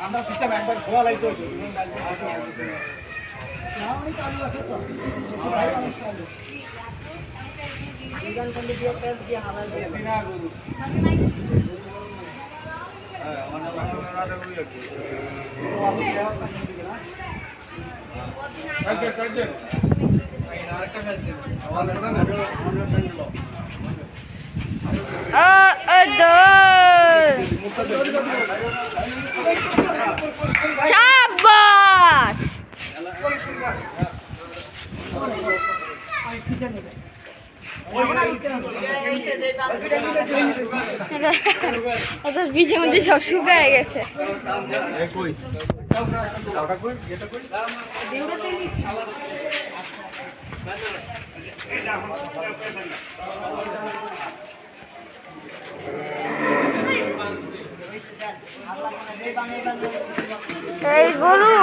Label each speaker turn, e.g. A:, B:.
A: আমরা সিস্টেম একবার খোয়া লাগতো
B: দিয়ে হালাল দিয়ে শাবাশ এটা বীজের মধ্যে সব শুকায় গেছে। এই গরু।